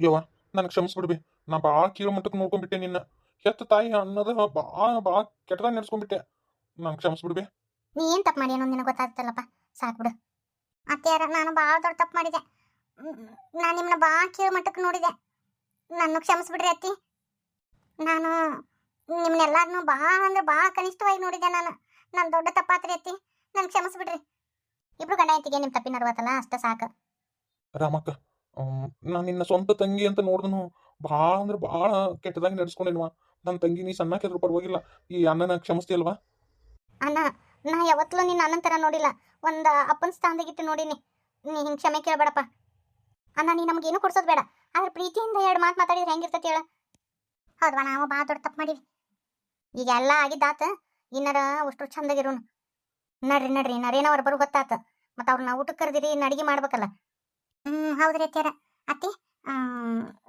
ಯವ್ವ ನನಗೆ ಕ್ಷಮಿಸ್ಬಿಡ್ಬಿ. ನಾ ಭಾಳ ಕೀಳು ಮಟ್ಟಕ್ಕೆ ನೋಡ್ಕೊಂಡ್ಬಿಟ್ಟೆ ನಿನ್ನ. ಹೆತ್ತ ತಾಯಿ ಅನ್ನೋದು ಭಾಳ ಭಾಳ ಕೆಟ್ಟದಾಗ ನಡೆಸ್ಕೊಂಡ್ಬಿಟ್ಟೆ ನಂಗೆ ಕ್ಷಮಿಸ್ಬಿಡ್ಬಿ. ನೀ ಏನ್ ತಪ್ಪು ಮಾಡಿ ಅನ್ನೋದು ನಿನಗೆ ಗೊತ್ತಾಗ್ತಲ್ಲಪ್ಪ ಸಾಕ್ಬಿಡು ಅತ್ತೆಯಾರ ನಾನು ಭಾಳ ದೊಡ್ಡ ತಪ್ಪು ಮಾಡಿದೆ. ನಾನು ನಿಮ್ಮನ್ನ ಭಾಳ ಕೀಳು ಮಟ್ಟಕ್ಕೆ ನೋಡಿದೆ. ನನ್ನ ಕ್ಷಮಿಸ್ಬಿಡ್ರಿ ಅತ್ತಿ. ನಾನು ನಿಮ್ಮನ್ನೆಲ್ಲರನ್ನೂ ಭಾಳ ಅಂದ್ರೆ ಭಾಳ ಕನಿಷ್ಠವಾಗಿ ನೋಡಿದೆ ನಾನು. ನನ್ನ ದೊಡ್ಡ ತಪ್ಪಾತ್ರಿ ಅತ್ತಿ. ನನ್ನ ಕ್ಷಮಿಸ್ಬಿಡ್ರಿ. ಇಬ್ರು ಗಂಡ ಐತಿಗೆ ನಿಮ್ಮ ತಪ್ಪಿನ ಅರ್ವತ್ತಲ್ಲ ಅಷ್ಟೇ ಸಾಕು. ರಾಮಕ್ಕ ನಾನು ನಿನ್ನ ಸ್ವಂತ ತಂಗಿ ಅಂತ ನೋಡಿದ್ನು ಭಾಳ ಅಂದ್ರೆ ಭಾಳ ಕೆಟ್ಟದಾಗಿ ನಡೆಸ್ಕೊಂಡೇನ್ವ ನನ್ನ ತಂಗಿ ನೀ ಸಣ್ಣಕ್ಕಿದ್ರು ಪರವಾಗಿಲ್ಲ. ಈ ಅಣ್ಣನ ಕ್ಷಮಿಸ್ತೀಯಲ್ವಾ ಅಣ್ಣ, ನಾ ಯಾವತ್ತಲೂ ನಿನ್ನ ಅಣ್ಣನ ಥರ ನೋಡಿಲ್ಲ. ಒಂದ ಅಪ್ಪನ ಸ್ಥಾನದಾಗಿಟ್ಟು ನೋಡಿನಿ. ನೀ ಹಿಂಗೆ ಕ್ಷಮೆ ಕೇಳಬೇಡಪ್ಪ. ಅಣ್ಣ, ನೀ ನಮಗೇನು ಕೊಡ್ಸೋದು ಬೇಡ. ಆದ್ರೆ ಪ್ರೀತಿಯಿಂದ ಎರಡು ಮಾತು ಮಾತಾಡಿದ್ರೆ ಹೆಂಗಿರ್ತೈತಿ ಹೇಳ. ಹೌದವಾ, ನಾವು ಭಾಳ ದೊಡ್ಡ ತಪ್ಪು ಮಾಡೀವಿ. ಈಗ ಎಲ್ಲ ಆಗಿದ್ದಾತ, ಇನ್ನರ ಅಷ್ಟು ಚಂದಾಗಿರೋನು. ನಡ್ರಿ ನಡ್ರಿ ನರೇನವ್ರ ಬರು ಗೊತ್ತಾತ. ಮತ್ತು ಅವ್ರನ್ನ ಊಟಕ್ಕೆ ಕರೆದಿರಿ, ಇನ್ನು ಅಡಿಗೆ ಮಾಡ್ಬೇಕಲ್ಲ. ಹ್ಞೂ ಹೌದ್ರಿ ಅತ್ತಿಯರ. ಅತ್ತಿ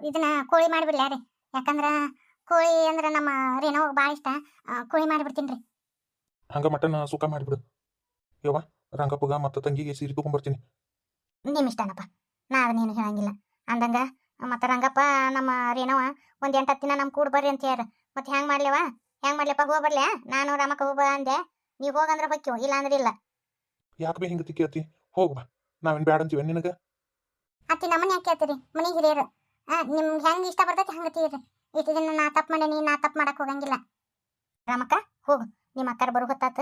ಇದನ್ನ ಕೋಳಿ ಮಾಡಿಬಿಡ್ಲ ರೀ. ಯಾಕಂದ್ರ ಕೋಳಿ ಅಂದ್ರ ನಮ್ಮ ರೇನೋ ಭಾಳ ಇಷ್ಟ. ಕೋಳಿ ಮಾಡಿಬಿಡ್ತೀನಿ ರೀ. ಹಂಗ ಮಟನ್ ಸುಖ ಮಾಡಿಬಿಡು. ಯವ್ವ ರಂಗಪ್ಪಗ ಮತ್ತ ತಂಗಿಗೆ ಸೀರೆ ತಗೊಂಡ್ಬರ್ತೀನಿ ನಿಮ್ ಇಷ್ಟನಪ್ಪ. ನಾ ಅದನ್ನೇನು ಹೇಳಂಗಿಲ್ಲ. ಅಂದಂಗ ಮತ್ತ ರಂಗಪ್ಪ ನಮ್ಮ ರೇಣವ ಒಂದ್ ಎಂಟು ಹತ್ತು ದಿನ ನಮ್ಮ ಕೂಡ ಬರ್ರಿ ಅಂತ ಹೇಳ್ಯಾರ. ಮತ್ತೆ ಹೆಂಗೆ ಮಾಡ್ಲೇವ ಹೆಂಗೆ ಮಾಡ್ಲಪ್ಪ? ಹೋಗ ಬರ್ಲ್ಯಾ ನಾನು ರಾಮಕ್ಕ ಹೋಗ ಅಂದೆ. ನೀವ್ ಹೋಗಂದ್ರ ಹೊಕ್ಕಿವ ಇಲ್ಲ ಅಂದ್ರೆ ಇಲ್ಲ. ಯಾಕೆ ಬೇ ಹಿಂಗ ತಿಕ್ಕಿ ಹೋಗ್ ಬಾ. ನಾವೇನು ಬ್ಯಾಡ ಅಂತೀವಿ ನಿನಗೆ? ಅತ್ತಿ ನಮ್ಮನ್ನ ಯಾಕೆ ಕೇಳ್ತೀರಿ? ಮನೆ ಹಿರಿಯರು. ನಿಮ್ಗೆ ಹೆಂಗೆ ಇಷ್ಟ ಬರ್ತೈತಿ ಹಂಗೆ ತೀರಿ ಇಷ್ಟು ದಿನ ನಾ ತಪ್ಪು ಮಾಡೇನಿ, ನಾ ತಪ್ಪು ಮಾಡಕ್ಕೆ ಹೋಗಂಗಿಲ್ಲ. ರಾಮಕ್ಕ, ಹೋಗು. ನಿಮ್ಮ ಅಕ್ಕಾರ ಬರು ಹೊತ್ತಾತ.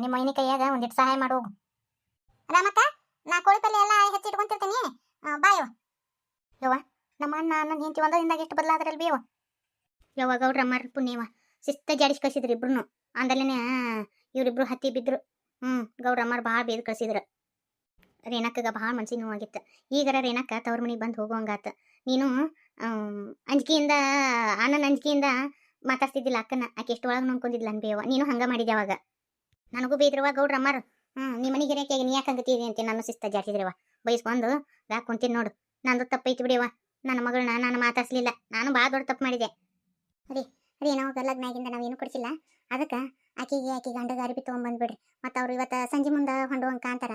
ನಿಮ್ಮ ಮೈನಿ ಕೈಯಾಗ ಒಂದಿಟ್ಟು ಸಹಾಯ ಮಾಡು, ಹೋಗು. ರಾಮಕ್ಕ, ನಾ ಕೋಳಿ ಪಲ್ಯ ಎಲ್ಲ ಹೆಚ್ಚಿಟ್ಕೊಂತಿರ್ತೀನಿ ಬಾಯವ ಯವ್ವ, ನಮ್ಮ ಅಣ್ಣ ನನ್ನ ಹೆಂಡತಿ ಒಂದ ದಿನದಾಗ ಎಷ್ಟು ಬದಲಾದ್ರಲ್ ಬಿ ಯವ್ವ ಯವ್ವ ಗೌಡ್ರ, ಅಮ್ಮಾರ ಪುಣ್ಯವ ಶಿಸ್ತ ಜಾಡಿಸಿ ಕಳಿಸಿದ್ರು ಇಬ್ರು ಅಂದಲೇನೆ ಇವರಿಬ್ರು ಹತ್ತಿ ಬಿದ್ರು. ಹ್ಮ್, ಗೌಡ್ರ, ಅಮ್ಮಾರ್ ಭಾಳ ಬೇದ್ ಕಳ್ಸಿದ್ರು. ರೇಣಕ್ಕಗ ಭಾಳ ಮನ್ಸಿಗೆ ನೋವಾಗಿತ್ತು. ಈಗರ ರೇಣಕ್ಕ ತವ್ರ ಮನೆಗೆ ಬಂದು ಹೋಗುವಂಗಾತ. ನೀನು ಅಂಜಿಕೆಯಿಂದ, ಅಣ್ಣನ ಅಂಜಿಕೆಯಿಂದ ಮಾತಾಡ್ತಿದ್ದಿಲ್ಲ ಅಕ್ಕನ. ಆಕೆ ಎಷ್ಟು ಒಳಗೆ ನೋಡ್ಕೊಂಡಿದ್ಲ ಅನ್ಬೇವ. ನೀನು ಹಂಗ ಮಾಡಿದೆ ಅವಾಗ. ನನಗೂ ಬೇದ್ರವ ಗೌಡ್ರ ಅಮ್ಮಾರು. ಹ್ಞೂ ನಿಮ್ಮ ಮನೆಗೆ ಹಿರಿಯಕ್ಕೆ ನೀ ಯಾಕೆ ಹಂಗತ್ತೀರಿ ಅಂತ ನಾನು ಸಿಸ್ತ ಜಾಡ್ಸಿದ್ರವ ಬೈಸ್ಕೊಂಡು ಯಾಕೆ ಕುಂತೀನಿ ನೋಡು. ನಂದು ತಪ್ಪೈತಿ ಬಿಡಿಯವ ನನ್ನ ಮಗಳನ್ನ ನಾನು ಮಾತಾಡ್ಸ್ಲಿಲ್ಲ. ನಾನು ಭಾಳ ದೊಡ್ಡ ತಪ್ಪು ಮಾಡಿದೆ. ರೀ ರೀ ನಾವು ಗಲ್ಲಗ್ನಾಗಿಂದ ನಾವೇನು ಕೊಡಿಸಿಲ್ಲ. ಅದಕ್ಕೆ ಆಕೆಗೆ ಆಕೆ ಗಂಡಗ ಅರ್ಬಿ ತೊಗೊಂಬಂದ್ಬಿಡ್ರಿ ಮತ್ತು ಅವ್ರು ಇವತ್ತು ಸಂಜೆ ಮುಂದೆ ಹೊಂಡುವಂಗೆ ಕಾಂತಾರ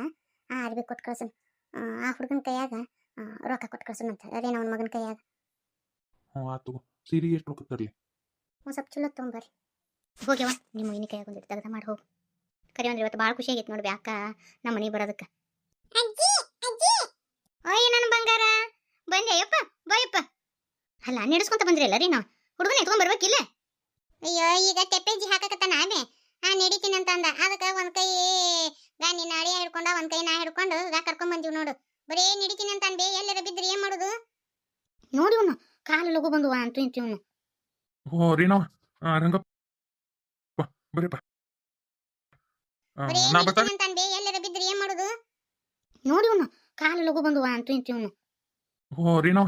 ಆ ಅರ್ಬಿ ಕೊಟ್ಟು ಕಳ್ಸನ್. ಆ ಹುಡುಗನ ಕೈಯಾಗ ಆ, ರೊಕ್ಕ ಕೊಟ್ಟು ಕಳ್ಸನ್ ಅಂತ. ರೇನವನ ಮಗನ ಕೈಯಾಗ? ಹ್ಞೂ ಆತು ಸೀರೆ ಎಷ್ಟು ರೊಕ್ಕ ತರಲಿ? ಒಂದು ಸ್ವಲ್ಪ ಚಲೋ ತೊಗೊಂಬರ್ರಿ. ಹೋಗ್ಯವ ನಿಮ್ಮ ಮಗಿನ ಕೈಯಾಗ ಒಂದು ತೆಗ್ದ ಮಾಡಿ ಹೋಗು. ಕರಿ ಅಂದ್ರೆ ಇವತ್ತು ಭಾಳ ಖುಷಿ ಆಗೈತೆ ನೋಡ್ರಿ ಅಕ್ಕ ನಮ್ಮ ಮನೆಗೆ ಬರೋದಕ್ಕೆ. ಅಯ್ಯ ನನ್ನ ಬಂಗಾರ. ಬಂದೆ ಯಪ್ಪ ಬಾಯಪ್ಪ ಅಲ್ಲ ನಡೆಸ್ಕೊಂತ ಬಂದ್ರಲ್ಲ ರೀ ನಾವು? ಹುಡುಗನ ಎತ್ಕೊಂಡ್ ಬರ್ಬೇಕಿಲ್ಲ ಅಯ್ಯೋ ಈಗ ತೆಪ್ಪೆಜ್ಜಿ ಹಾಕಕತ್ತಾನ ಅದೇ ಆ ನಡೀತೀನಿ ಅಂತ ಅಂದ. ಅದಕ್ಕೆ ಒಂದ್ ಕೈ ನಿನ್ನ ಅಳಿಯ ಹಿಡ್ಕೊಂಡ ಒಂದ್ ಕೈ ನಾ ಹಿಡ್ಕೊಂಡು ಗಾ ಕರ್ಕೊಂಡ್ ಬಂದಿವ್ ನೋಡು. ಬರೇ ನಿಡಿತೀನಿ ಅಂತ ಅನ್ಬೇ ಎಲ್ಲರ ಬಿದ್ರಿ ಏನ್ ಮಾಡುದು? ನೋಡಿ ಇವನು ಕಾಲು ಲಗು ಬಂದು ಅಂತೂ ಇಂತು ಇವನು. ಓ ರೀನವ ರಂಗಪ್ಪ ಬರೀಪ್ಪ ಬಾ. ಬರೇ ನಾ ಬರ್ತಾ ನಡೀತೀನಿ ಅಂತ ಅನ್ಬೇ ಎಲ್ಲರ ಬಿದ್ರಿ ಏನ್ ಮಾಡುದು? ನೋಡಿ ಇವನು ಕಾಲು ಲಗು ಬಂದು ಅಂತೂ ಇಂತು ಇವನು. ಓ ರೀನವ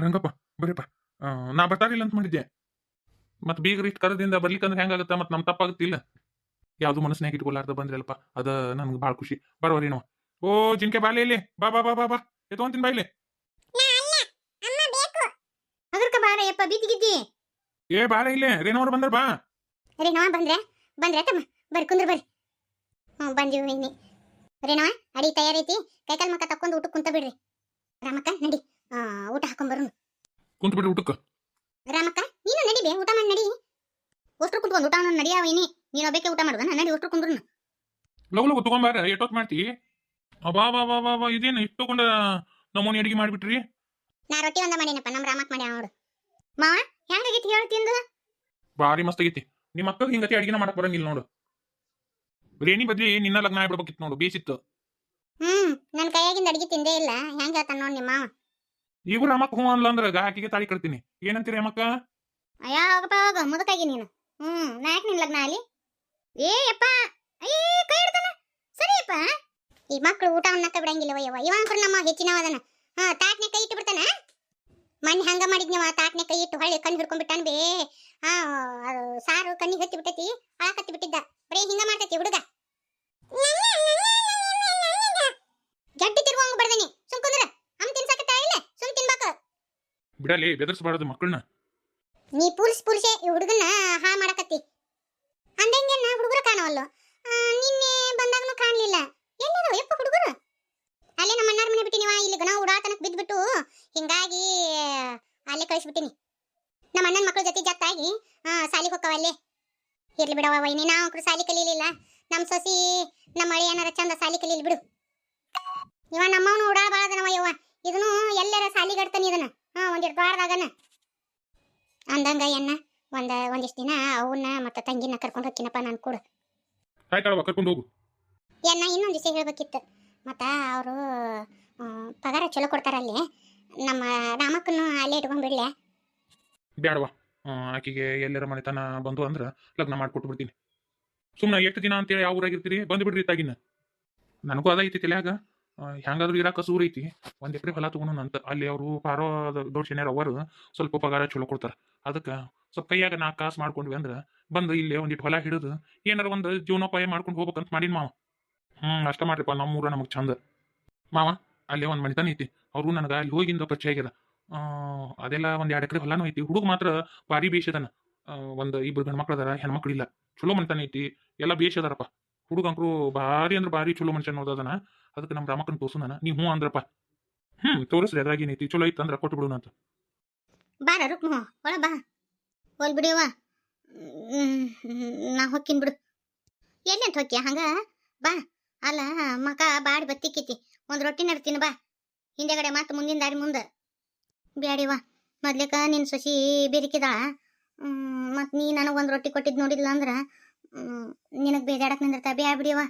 ರಂಗಪ್ಪ ಬರೀಪ್ಪ ಆ, ನಾ ಬರ್ತಾರಿಲ್ಲ ಅಂತ ಮಾಡಿದ್ದೆ ಮತ್ತೆ ಬೀಗರ್ ಇಷ್ಟು ಕರದಿಂದ ಬರ್ಲಿಕ್ಕಂದ್ರೆ ಹೆಂಗಾಗತ್ತ? ಮತ್ತೆ ನಮ್ ತಪ್ಪಾಗುತ್ತಿಲ್ಲ? ಯಾವುದು ಮನಸ್ಸಿನಾಗ ಇಟ್ಕೊಲಾರ್ದ ಬಂದ್ರಲ್ಪ ಅದ ನನ್ಗೆ ಭಾಳ ಖುಷಿ. ಬರೋರಿ ನೋ ಓ ಜಿಂಕೆ ಬಾಲೆ ಇಲ್ಲಿ. ಬಾ ಬಾ ಬಾ ಬಾ ಬಾ. ಎತ್ಕೊಂತೀನಿ ಬಾ ಇಲ್ಲಿ. ಅದರ್ಕ ಬಾರ ಯಪ್ಪ ಬಿದ್ದಿಗಿದ್ದಿ ಏ ಬಾರ ಇಲ್ಲೇ. ಅವ್ರು ಬಂದ್ರ ಬಾ. ರೇನವ ಬಂದ್ರೆ ಬಂದ್ರೆ ತಮ್ಮ ಬರ್ರಿ ಕುಂದ್ರ ಬರ್ರಿ. ಹ್ಞೂ ಬಂದಿವಿ ಇನ್ನಿ ರೇನವ ಅಡಿ ತಯಾರೈತಿ. ಕೈಕಾಲ್ ಮಕ್ಕ ತಕ್ಕೊಂಡು ಊಟಕ್ಕೆ ಕುಂತ ಬಿಡ್ರಿ. ರಾಮಕ್ಕ ನಡಿ. ಆ, ಊಟ ಹಾಕೊಂಡ್ ಕುಂತ ಬಿಡ್ರಿ ಊಟಕ್ಕ. ರಾಮಕ್ಕ ನೀನು ನಡಿ ಬೇ ಊಟ ಮಾಡಿ ನಡಿ. ಒಷ್ಟ್ರು ಕುಂತ್ಕೊಂಡು ಊಟ ಮಾಡಿ ನಡಿಯಾವ ಇನಿ. ನೀನು ಒಬ್ಬಕ್ಕೆ ಊಟ ಮಾಡುದ? ನಡಿ ಒಷ್ಟ್ರು ಕುಂದ್ರು ಲಗು ಲಗು ತಗೊಂಬಾರ ಎಷ್ಟೊತ್ತು ಮಾಡ್ತಿ? ಅಬಾ ಬಾ ಬಾ ಬಾ ಬಾ ಇದೇನು ಇಷ್ಟು ತಗೊಂಡ ನಮ್ಮನೆ ಅಡಿಗೆ ಮಾಡಿಬಿಟ್ರಿ? ನಾ ರೊಟ್ಟಿ ಒಂದ ಮಾಡಿನಪ್ಪ ನಮ್ಮ ರಾಮಕ್ ಮಾಡ್ಯಾವ ನೋಡು. ಮಾವ ಹೆಂಗಾಗೈತಿ ಹೇಳು ತಿಂದು? ಭಾರಿ ಮಸ್ತ್ ಆಗೈತಿ. ನಿಮ್ಮ ಅಕ್ಕ ಹಿಂಗತಿ ಅಡಿಗೆನ ಮಾಡಕ್ ಬರಂಗಿಲ್ಲ ನೋಡು. ರೇಣಿ ಬದ್ಲಿ ನಿನ್ನ ಲಗ್ನ ಆಗ್ಬಿಡ್ಬೇಕಿತ್ತು ನೋಡು ಬೇಸಿತ್ತು. ಹ್ಮ್ ನನ್ನ ಕೈಯಾಗಿಂದ ಅಡಿಗೆ ತಿಂದೇ ಇಲ್ಲ. ಹೆಂಗ ಹೇಳ್ತಾನ ನೋಡಿ ನಿಮ್ಮ ಮಾವ. ಈಗ ರಾಮಕ್ಕ ಹೂ ಅನ್ಲ ಅಂದ್ರ ಗಾಕಿಗೆ ತಾಳಿ ಕಟ್ತೀನಿ. ಏನಂತೀರಿ ಅಮ್ಮಕ್ಕ ಅಯ್ಯ ಹೋಗಪ್ಪ ಹೋಗ ಮುದಕಾಗಿ ನೀನು. ಹ್ಮ್ ನಾಯಕ್ ನಿನ್ ಲಗ್ನ ಅಲ್ಲಿ? ಏ ಯಪ್ಪ! ಅಯ್ಯ ಕೈ ಹಿಡ್ತಾನ ಸರಿಯಪ್ಪ? ಈ ಮಕ್ಕಳು ಊಟ ಉಣ್ಣಕ್ಕ ಬಿಡಂಗಿಲ್ಲ ಯವ್ವ. ಇವಂಕ್ರು ನಮ್ಮ ಹೆಚ್ಚಿನವ ಅದನ ಹಾ ತಾಟ್ನೆ ಕೈ ಇಟ್ಟು ಬಿಡ್ತಾನ? ಮಣ್ಣು ಹಂಗ ಮಾಡಿದ್ನವ ತಾಟ್ನೆ ಕೈ ಇಟ್ಟು ಹೊಳ್ಳಿ ಕಣ್ಣು ಹಿಡ್ಕೊಂಡ್ಬಿಟ್ಟಾನ ಬೇ. ಹಾ ಸಾರು ಕಣ್ಣಿಗೆ ಹತ್ತಿ ಬಿಟ್ಟೈತಿ ಹಾಳಕತ್ತಿ ಬಿಟ್ಟಿದ್ದ. ಬರೀ ಹಿಂಗ ಮಾಡ್ತೈತಿ ಹುಡುಗ. ಗಟ್ಟಿ ತಿರ್ಗೋಂಗ್ ಬಡ್ದನಿ ಸುಮ್ ಕುಂದ್ರ. ಅಮ್ಮ ತಿನ್ಸಕತ್ತ ಇಲ್ಲ? ಸುಮ್ ತಿನ್ಬೇಕು. ಬಿಡಲಿ ಬೆದರ್ಸ್ಬಾರ್ದು ಮಕ್ಕಳನ್ನ ನೀ ಪುಲ್ಸ್ ಪುಲ್ಸೆ ಈ ಹುಡುಗನ್ನ ಹಾ ಅಂದಂಗೆ ಆ, ನಿನ್ನೆ ಬಂದಾಗನು ಕಾಣಲಿಲ್ಲ. ಎಲ್ಲದು ಯಪ್ಪ ಹುಡುಗರು? ಅಲ್ಲೇ ನಮ್ಮ ಅಣ್ಣಾರ ಮನೆ ಬಿಟ್ಟಿನಿವ ಇಲ್ಲಿ ನಾವು ಉಡಾತನಕ್ ಬಿದ್ಬಿಟ್ಟು ಹಿಂಗಾಗಿ ಅಲ್ಲೇ ಕಳಿಸ್ಬಿಟ್ಟಿನಿ. ನಮ್ಮ ಅಣ್ಣನ ಮಕ್ಳ ಜೊತೆ ಜತ್ತಾಗಿ ಸಾಲಿಗೆ ಹೋಗವ ಅಲ್ಲೇ. ಇರ್ಲಿ ಬಿಡವ ವೈನಿ ನಾವು ಅಂಕರು ಸಾಲಿ ಕಲೀಲಿಲ್ಲ. ನಮ್ಮ ಸೊಸಿ ನಮ್ಮ ಮಳೆ ಏನಾರ ಚಂದ ಸಾಲಿ ಕಲೀಲಿ ಬಿಡು. ಇವ ನಮ್ಮವನು ಉಡಾಳ ಬಾಳ ಯವ್ವ. ಇದನ್ನು ಎಲ್ಲರ ಸಾಲಿ ಗಡ್ತಾನೆ ಇದನ್ನ. ಹಾಂ ಒಂದಿಷ್ಟು ದ್ವಾರದಾಗನ ಅಂದಂಗ ಎನ್ನ ಒಂದ ಒಂದಿಷ್ಟು ದಿನ ಅವನ್ನ ಮತ್ತೆ ತಂಗಿನ ಕರ್ಕೊಂಡು ಹೋಗ್ತೀನಪ್ಪ ನಾನು ಕೂಡ. ಆಯ್ತಾಳವ ಕರ್ಕೊಂಡು ಹೋಗು. ಏನ ಇನ್ನೊಂದು ವಿಷಯ ಹೇಳ್ಬೇಕಿತ್ತು. ಮತ್ತು ಅವರು ಪಗಾರ ಚಲೋ ಕೊಡ್ತಾರಲ್ಲಿ ನಮ್ಮ ರಾಮಕ್ಕನು ಅಲ್ಲೇ ಇಟ್ಕೊಂಡ್ಬಿಡ್ಲೆ ಬ್ಯಾಡವಾ ಆಕಿಗೆ ಎಲ್ಲರ ಮನೆತನ ಬಂದು ಅಂದ್ರೆ ಲಗ್ನ ಮಾಡ್ಕೊಟ್ಟು ಬಿಡ್ತೀನಿ. ಸುಮ್ಮನೆ ಎಷ್ಟು ದಿನ ಅಂತೇಳಿ ಯಾವ ಊರಾಗಿರ್ತೀರಿ? ಬಂದು ಬಿಡ್ರಿ ತಾಗಿನ. ನನಗೂ ಅದ ಐತಿ ತಲ್ಯಾಗ. ಹೆಂಗಾದ್ರೂ ಇರಾಕ ಸೂರ್ ಐತಿ. ಒಂದ್ ಎಕರೆ ಹೊಲ ತಗೊಂಡು ಅಂತ. ಅಲ್ಲಿ ಅವರು ಪಾರೋ ದೊಡ್ಡ ಶನಿಯರ್ ಅವರು ಸ್ವಲ್ಪ ಪಗಾರ ಚಲೋ ಕೊಡ್ತಾರೆ. ಅದಕ್ಕೆ ಸ್ವಲ್ಪ ಕೈಯಾಗ ನಾ ಕಾಸು ಮಾಡ್ಕೊಂಡ್ವಿ ಅಂದ್ರೆ ಬಂದು ಇಲ್ಲಿ ಒಂದಿಟ್ಟು ಹೊಲ ಹಿಡಿದು ಏನಾರ ಒಂದು ಜೀವನೋಪಾಯ ಮಾಡ್ಕೊಂಡು ಹೋಗ್ಬೇಕಂತ ಮಾಡಿನ ಮಾವ. ಹ್ಮ್, ಅಷ್ಟ ಮಾಡ್ರಿಪ್ಪ ನಮ್ಮೂರ ನಮಗೆ ಚಂದ. ಮಾವ, ಅಲ್ಲೇ ಒಂದ್ ಮನಿತನ ಐತಿ. ಅವರು ನನಗೆ ಅಲ್ಲಿ ಹೋಗಿಂದ ಪರಿಚಯ ಆಗ್ಯದ ಅದೆಲ್ಲ ಒಂದ್ ಎರಡು ಎಕರೆ ಹೊಲಾನು ಐತಿ. ಹುಡುಗ ಮಾತ್ರ ಭಾರಿ ಬೇಷದನ ಒಂದ್ ಇಬ್ರು ಗಂಡ್ ಮಕ್ಳು ಅದಾರ, ಹೆಣ್ಮಕ್ಳು ಇಲ್ಲ. ಚಲೋ ಮನಿತನ ಐತಿ. ಎಲ್ಲ ಬೇಷ ಅದಾರಪ್ಪ. ಹುಡುಗ ಅಂಕರು ಭಾರಿ ಅಂದ್ರೆ ಭಾರಿ ಚಲೋ ಮನುಷ್ಯ ಓದೋದನ ಅದಕ್ಕೆ ನಮ್ಮ ರಾಮಕ್ಕನ್ ತೋರ್ಸು ನಾನು ನೀ ಹ್ಞೂ ಅಂದ್ರಪ್ಪ. ಹ್ಮ್, ತೋರಿಸ್ರಿ ಅದ್ರಾಗೇನೈತಿ ಚಲೋ ಐತಿ. ಅಂದ್ರೆ ಕೊಟ್ಟು ಬಿಡೋಣ ಅಂತ. ಬಾರ ರುಕ್ಮ ಒಳ ಬಾ. ಹೋಲ್ ಬಿಡಿಯವ್ವ ನಾ ಹೊಕ್ಕಿನ್ ಬಿಡು. ಎಲ್ಲೆಂತ ಹೊಕ್ಕಿಯ? ಹಂಗ? ಬಾ. ಅಲ್ಲ, ಮಕ ಬಾಡಿ ಬತ್ತಿಕ್ಕೈತಿ. ಒಂದು ರೊಟ್ಟಿ ನಡ್ತೀನಿ ಬಾ. ಹಿಂದೆಗಡೆ ಮತ್ತೆ ಮುಂದಿನ ದಾರಿ ಮುಂದೆ. ಬ್ಯಾಡಿವ ಮೊದ್ಲೇಕ ನಿನ್ನ ಸೊಸಿ ಬೆರಿಕಿದಾಳ. ಮತ್ತು ನೀ ನನಗೆ ಒಂದು ರೊಟ್ಟಿ ಕೊಟ್ಟಿದ್ದು ನೋಡಿದ್ಲ ಅಂದ್ರೆ ನಿನಗೆ ಬೇಜಾಡಕ್ಕೆ ನಿಂದಿರ್ತಾ ಬ್ಯಾ ಬಿಡಿಯವ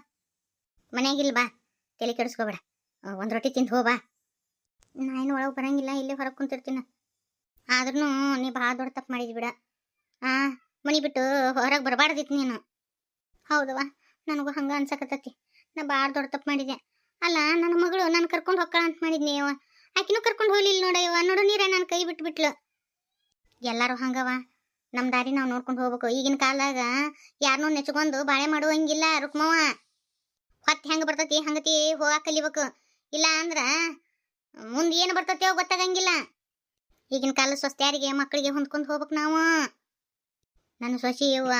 ಮನ್ಯಾಗಿಲ್ಲ ಬಾ. ತಲೆ ಕೆಡಿಸ್ಕೋಬೇಡ. ಒಂದು ರೊಟ್ಟಿ ತಿಂದು ಹೋ ಬಾ. ನಾ ಏನು ಒಳಗೆ ಬರಂಗಿಲ್ಲ, ಇಲ್ಲೇ ಹೊರಗೆ ಕುಂತಿರ್ತೀನಿ. ಆದ್ರೂ ನೀ ಭಾಳ ದೊಡ್ಡ ತಪ್ಪು ಮಾಡಿದ್ವಿ ಬಿಡ. ಆ, ಮನಿ ಬಿಟ್ಟು ಹೊರಗೆ ಬರಬಾರ್ದಿತ್ತು ನೀನು. ಹೌದವ ನನಗೂ ಹಂಗ ಅನ್ಸಕತ್ತೈತಿ. ನಾ ಭಾಳ ದೊಡ್ಡ ತಪ್ಪು ಮಾಡಿದೆ. ಅಲ್ಲ, ನನ್ನ ಮಗಳು ನಾನು ಕರ್ಕೊಂಡು ಹೊಕ್ಕಳ ಅಂತ ಮಾಡಿದ್ನಿ ಅವ ಆಕಿನೂ ಕರ್ಕೊಂಡು ಹೋಗ್ಲಿಲ್ಲ ನೋಡಯ್ಯವ ನೋಡು ನೀರೇ ನನ್ನ ಕೈ ಬಿಟ್ಟು ಬಿಟ್ಲು. ಎಲ್ಲರೂ ಹಂಗವ ನಮ್ಮ ದಾರಿ ನಾವು ನೋಡ್ಕೊಂಡು ಹೋಗ್ಬೇಕು. ಈಗಿನ ಕಾಲದಾಗ ಯಾರನ್ನೂ ನೆಚ್ಕೊಂಡು ಬಾಳೆ ಮಾಡುವಂಗಿಲ್ಲ ರುಕ್ಮವ ಹೊತ್ತು ಹೆಂಗೆ ಬರ್ತತಿ, ಹಂಗತಿ ಹೋಗಾಕ ಕಲಿಬೇಕು. ಇಲ್ಲ ಅಂದ್ರೆ ಮುಂದೆ ಏನು ಬರ್ತೈತಿ ಗೊತ್ತಾಗಂಗಿಲ್ಲ. ಈಗಿನ ಕಾಲ ಸ್ವಸ್ತ್ಯಾರಿಗೆ ಮಕ್ಕಳಿಗೆ ಹೊಂದ್ಕೊಂಡು ಹೋಗ್ಬೇಕು ನಾವು. ನನ್ನ ಸೊಸಿ ಯವ್ವ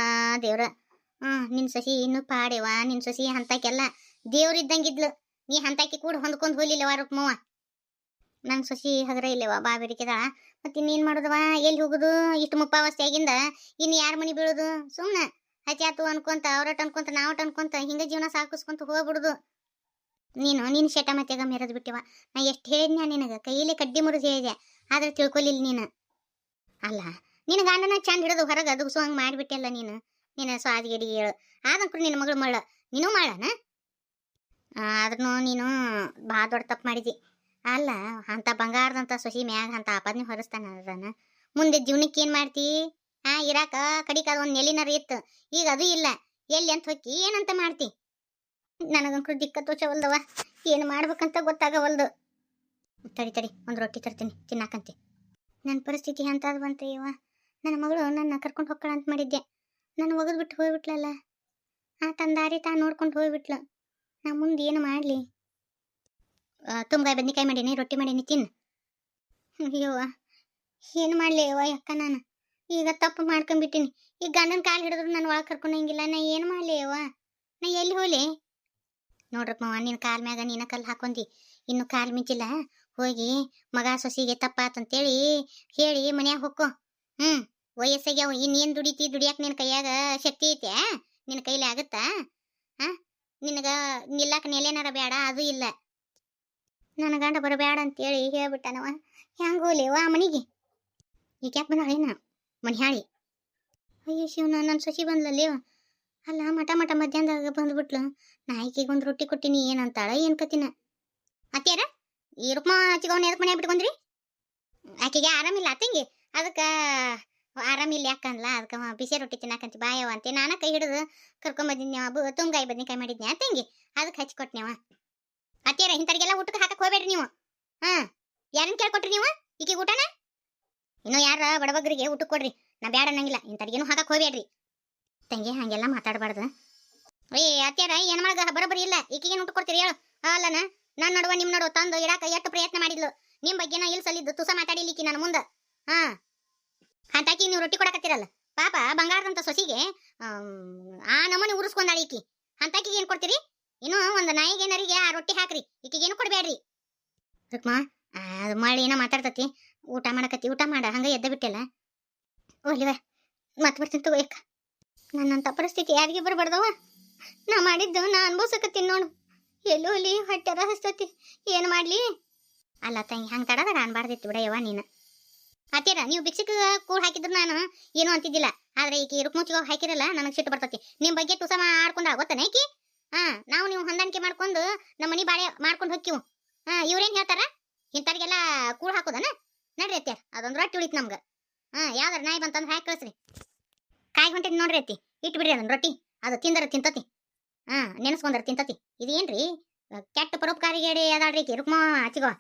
ದೇವ್ರ? ಹ್ಞೂ ನಿನ್ ಸೊಸಿ ಇನ್ನು ಪಾಡೆವ ನಿನ್ ಸೊಸಿ ದೇವ್ರ ಇದ್ದಂಗಿದ್ಲು. ನೀ ಹಂತಕ್ಕೆ ಕೂಡ ಹೊಂದ್ಕೊಂಡು ಹೋಗ್ಲಿಲ್ಲವ ರುಕ್ಮವ್ವ ನನ್ನ ಸೊಸಿ ಹಗರ ಇಲ್ಲವ ಬಾ ಬೇಡಿಕೆದ ಮತ್ತೆ ಇನ್ನೇನು ಮಾಡುದವ ಎಲ್ಲಿ ಹೋಗುದು? ಇಷ್ಟು ಮುಪ್ಪಾವಸ್ಥೆ ಆಗಿಂದ ಇನ್ನು ಯಾರ ಮನಿ ಬೀಳುದು? ಸುಮ್ಮನೆ ಹಚ್ಚಾತು ಅನ್ಕೊಂತ, ಅವ್ರಟ್ ಅನ್ಕೊಂತ, ನಾವಟ್ ಅನ್ಕೊಂತ ಹಿಂಗ ಜೀವನ ಸಾಕಿಸ್ಕೊಂತ ಹೋಗ್ಬಿಡುದು. ನೀನು ನಿನ್ ಶೆಟ ಮತ್ತೆಗ ಮೆರೆದು ಬಿಟ್ಟಿವ ನಾ ಎಷ್ಟು ಹೇಳಿದ್ನ ನಿನಗ? ಕೈಯಲ್ಲಿ ಕಡ್ಡಿ ಮುರಿದು ಹೇಳಿದೆ ಆದ್ರೆ ತಿಳ್ಕೊಲಿಲ್ಲ ನೀನು. ಅಲ್ಲ ನಿನ್ನ ಗಂಡನ ಚಂದ ಹಿಡಿದು ಹೊರಗೆ ಅದು ಹಂಗೆ ಮಾಡಿಬಿಟ್ಟೆಲ್ಲ ನೀನು. ನೀನು ಸ್ವಾದಿಗೆಡಿ ಹೇಳು. ಆದಂಕ್ರು ನಿನ್ನ ಮಗಳು ಮಳ ನೀನು ಮಾಡಣ ಆದ್ರೂ ನೀನು ಭಾಳ ದೊಡ್ಡ ತಪ್ಪು ಮಾಡಿದಿ. ಅಲ್ಲ, ಅಂತ ಬಂಗಾರದಂಥ ಸೊಸಿ ಮ್ಯಾಗ ಅಂತ ಆಪಾದನೆ ಹೊರಸ್ತಾನ ಅದನ್ನ. ಮುಂದೆ ಜೀವನಕ್ಕೆ ಏನು ಮಾಡ್ತಿ? ಆ, ಇರಾಕ ಕಡಿಕ ಅದು ಒಂದು ನೆಲಿನರ ಇತ್ತು. ಈಗ ಅದು ಇಲ್ಲ. ಎಲ್ಲಿ ಅಂತ ಹೊಕ್ಕಿ ಏನಂತ ಮಾಡ್ತಿ? ನನಗಂಕ್ರು ದಿಕ್ಕ ತೋಚವಲ್ದವ ಏನು ಮಾಡ್ಬೇಕಂತ ಗೊತ್ತಾಗವಲ್ದು ತಡಿ ತಡಿ, ಒಂದು ರೊಟ್ಟಿ ತರ್ತೀನಿ. ತಿನ್ನಾಕಂತೆ. ನನ್ನ ಪರಿಸ್ಥಿತಿ ಅಂತ ಬಂತು ಇವ ನನ್ನ ಮಗಳು ನನ್ನ ಕರ್ಕೊಂಡು ಹೋಗ್ಕಳ ಅಂತ ಮಾಡಿದ್ದೆ. ನಾನು ಒಗದ್ ಬಿಟ್ಟು ಹೋಗ್ಬಿಟ್ಲಲ್ಲ? ಆ ತಂದಾರಿ ದಾರಿ ತಾ ನೋಡ್ಕೊಂಡು ಹೋಗ್ಬಿಟ್ಲು. ನಾ ಮುಂದೆ ಏನು ಮಾಡಲಿ? ತುಂಬಗಾಯಿ ಬದ್ನಿಕಾಯಿ ಮಾಡೀನಿ ರೊಟ್ಟಿ ಮಾಡೀನಿ ತಿನ್. ಅಯ್ಯವ್ವ ಏನು ಮಾಡಲಿ ಯವ್ವ ಅಕ್ಕ ನಾನು? ಈಗ ತಪ್ಪು ಮಾಡ್ಕೊಂಡ್ಬಿಟ್ಟಿನಿ ಈಗ ಗಂಡನ ಕಾಲು ಹಿಡಿದ್ರು ನಾನು ಒಳಗೆ ಕರ್ಕೊಂಡಂಗಿಲ್ಲ. ನಾ ಏನು ಮಾಡಲಿ ಯವ್ವ ನಾ ಎಲ್ಲಿ ಹೋಲಿ ನೋಡ್ರಪ್ಪ ನಿನ್ನ ಕಾಲ್ ಮ್ಯಾಗ ನೀನ ಕಲ್ಲು ಹಾಕೊಂಡಿ ಇನ್ನು ಕಾಲ್ ಮಿಂಚಿಲ್ಲ. ಹೋಗಿ ಮಗ ಸೊಸಿಗೆ ತಪ್ಪಾತಂತೇಳಿ ಹೇಳಿ ಮನ್ಯಾಗ ಹೊಕ್ಕೋ ಹ್ಮ್. ವಯಸ್ಸಾಗ್ಯಾವ ಇನ್ನೇನು ದುಡಿತಿ, ದುಡಿಯಾಕ ನಿನ್ನ ಕೈಯಾಗ ಶಕ್ತಿ ಐತೆ ನಿನ್ನ ಕೈಲಿ ಆಗುತ್ತಾ? ಹಾಂ ನಿನಗೆ ನಿಲ್ಲಕ ನೆಲೆನಾರ ಬೇಡ ಅದು ಇಲ್ಲ. ನನ್ನ ಗಂಡ ಬರಬೇಡ ಅಂತೇಳಿ ಹೇಳ್ಬಿಟ್ಟನವ. ಹೆಂಗ್ ಆ ಮನಿಗೆ? ಈಗ ಯಾಕೆ ಬಂದಾಳೇನ ಮನೆ ಹಾಳಿ ಅಯ್ಯೋ ಶಿವನ ನನ್ನ ಸಸಿ ಬಂದ್ಲಲ್ಲೇವ ಅಲ್ಲ, ಮಠ ಮಟ ಮಧ್ಯಾಹ್ನದಾಗ ಬಂದ್ಬಿಟ್ಲು. ನಾ ಆಕಿಗೆ ಒಂದು ರೊಟ್ಟಿ ಕೊಟ್ಟಿನಿ, ಏನಂತಾಳ, ಏನು ಕತಿನ? ಅತ್ಯಾರ ಈ ರೂಪ ಚಿಗವನ್ನ ಎದಕ್ಕೆ ಮನೆ ಬಿಟ್ಕೊಂಡ್ರಿ? ಆಕೆಗೆ ಆರಾಮಿಲ್ಲ ಅತ್ತಂಗೆ ಅದಕ್ಕೆ ಆರಾಮಿಲ್ಲ ಯಾಕಂದ್ಲ? ಅದಕ್ಕೆ ಬಿಸಿ ರೊಟ್ಟಿ ತಿನ್ನಕಂತ ಬಾಯವ ಅಂತೆ. ನಾನು ಕೈ ಹಿಡಿದು ಕರ್ಕೊಂಬಂದಿದ್ನಿ ಅವು ತುಂಗಾಯಿ ಬದ್ನಿಕಾಯಿ ಮಾಡಿದ್ನಿ ತಂಗಿ? ಅದಕ್ಕೆ ಹಚ್ಚಿ ಕೊಟ್ನ್ಯವ ಅತ್ತೇರ ಇಂಥವ್ರಿಗೆಲ್ಲ ಊಟಕ್ಕೆ ಹಾಕಕ್ಕೆ ಹೋಗ್ಬೇಡ್ರಿ ನೀವು. ಹಾ ಯಾರನ್ನ ಕೇಳ್ಕೊಟ್ರಿ ನೀವು? ಈಕೆ ಊಟನ? ಇನ್ನು ಯಾರ ಬಡಬಗ್ರಿಗೆ ಊಟಕ್ಕೆ ಕೊಡ್ರಿ. ನಾ ಬ್ಯಾಡ ಅನ್ನಂಗಿಲ್ಲ. ಇಂಥವ್ರಿಗೇನು ಹಾಕಕ್ಕೆ ಹೋಗ್ಬೇಡ್ರಿ. ತಂಗಿ ಹಾಗೆಲ್ಲ ಮಾತಾಡಬಾರ್ದು. ಏ ಅತ್ತೇರ ಏನ್ ಮಾಡಗ ಬರೋಬ್ಬರಿ ಇಲ್ಲ. ಈಕಿಗೇನು ಊಟ ಕೊಡ್ತೀರಿ ಹೇಳು. ಅಲ್ಲನ? ನಾನ್ ನಡುವ ನಿಮ್ಮ ನಡುವ ತಂದು ಇಡಾಕ ಎಷ್ಟು ಪ್ರಯತ್ನ ಮಾಡಿದ್ಲು. ನಿಮ್ಮ ಬಗ್ಗೆನ ಇಲ್ಲಿ ಸಲ್ಲಿದ್ದು ತುಸ ಮಾತಾಡಿಲಿಕ್ಕಿ ನನ್ನ ಮುಂದೆ. ಹಾ. ಅಂತಾಕಿ ನೀವು ರೊಟ್ಟಿ ಕೊಡಕತ್ತಿರಲ್ಲ? ಪಾಪ ಬಂಗಾರದಂತ ಸೊಸಿಗೆ ಆ ನಮ್ಮನೆ ಉರಿಸ್ಕೊಂಡಾಳಿ ಈಕಿ. ಅಂತಾಕಿಗೆ ಏನು ಕೊಡ್ತೀರಿ? ಇನ್ನು ಒಂದು ನಾಯಿಗೆ, ನರಿಗೆ ಆ ರೊಟ್ಟಿ ಹಾಕ್ರಿ. ಈಕಿಗೆ ಏನು ಕೊಡಬೇಡ್ರಿ. ರುಕ್ಮಾ ಅದು ಮಳಿ ಏನೋ ಮಾತಾಡ್ತತಿ. ಊಟ ಮಾಡಕತ್ತಿ, ಊಟ ಮಾಡ. ಹಂಗೆ ಎದ್ದ ಬಿಟ್ಟೆಲ್ಲ. ಓಲಿವ ಮತ್ತೆ ಬರ್ತೀನಿ ತಗೋಯಕ್ಕ ನನ್ನಂಥ ಪರಿಸ್ಥಿತಿ ಯಾರಿಗೆ ಬರಬಾರ್ದವ ನಾ ಮಾಡಿದ್ದು, ನಾ ಅನ್ಭವಿಸಕತ್ತೀನಿ ನೋಡು. ಎಲ್ಲೂ ಅಲ್ಲಿ ಹಸ್ತತಿ ಏನು ಮಾಡಲಿ? ಅಲ್ಲ ತಂಗಿ, ಹಂಗೆ ತಡದಡ ಅನ್ಬಾರ್ದಿತ್ತು ಬಿಡಯ್ಯವ ನೀನು. ಅತ್ತೀರ ನೀವು ಭಿಕ್ಷಕ ಕೂಡ ಹಾಕಿದ್ರು ನಾನು ಏನು ಅಂತಿದ್ದಿಲ್ಲ. ಆದ್ರೆ ಈಕಿ ರುಕ್ಮುಚ್ಚಿಗೆ ಹಾಕಿರಲ್ಲ, ನನಗೆ ಸಿಟ್ಟು ಬರ್ತತಿ. ನಿಮ್ಮ ಬಗ್ಗೆ ತುಸ ಮಾಡ್ಕೊಂಡು ಆಗೋತಾನೆ ಈಕಿ? ಹಾ, ನಾವು ನೀವು ಹೊಂದಾಣಿಕೆ ಮಾಡ್ಕೊಂಡು ನಮ್ಮ ಮನೆ ಬಾಳೆ ಮಾಡ್ಕೊಂಡು ಹೋಕ್ಕಿವು ಹಾ, ಇವ್ರೇನು ಹೇಳ್ತಾರ? ಇಂಥವ್ರಿಗೆಲ್ಲ ಕೂಳ್ ಹಾಕೋದನ? ನಡ್ರಿ ಅತ್ಯಾರ ಅದೊಂದು ರೊಟ್ಟಿ ಉಳಿತು ನಮ್ಗೆ. ಹಾ, ಯಾವ್ದಾರ ನಾಯಿ ಬಂತಂದ್ರೆ ಹಾಕಿ ಕಳಿಸ್ರಿ. ಕಾಯಿ ಹೊಂಟಿದ್ ನೋಡ್ರಿ ಅತ್ತಿ ಇಟ್ಟು ಬಿಡ್ರಿ ಅದನ್ನ ರೊಟ್ಟಿ. ಅದು ತಿಂದರ ತಿಂತತಿ. ಹಾ ನೆನೆಸ್ಕೊಂಡರ ತಿಂತತಿ. ಇದೇನ್ರಿ? ಕೆಟ್ಟ ಪರೋಪಕಾರಿಗೆ ಅದಾಳ್ರಿ ಈಕಿ, ರುಕ್ಮ ಹಚ್ಚಿಗೋ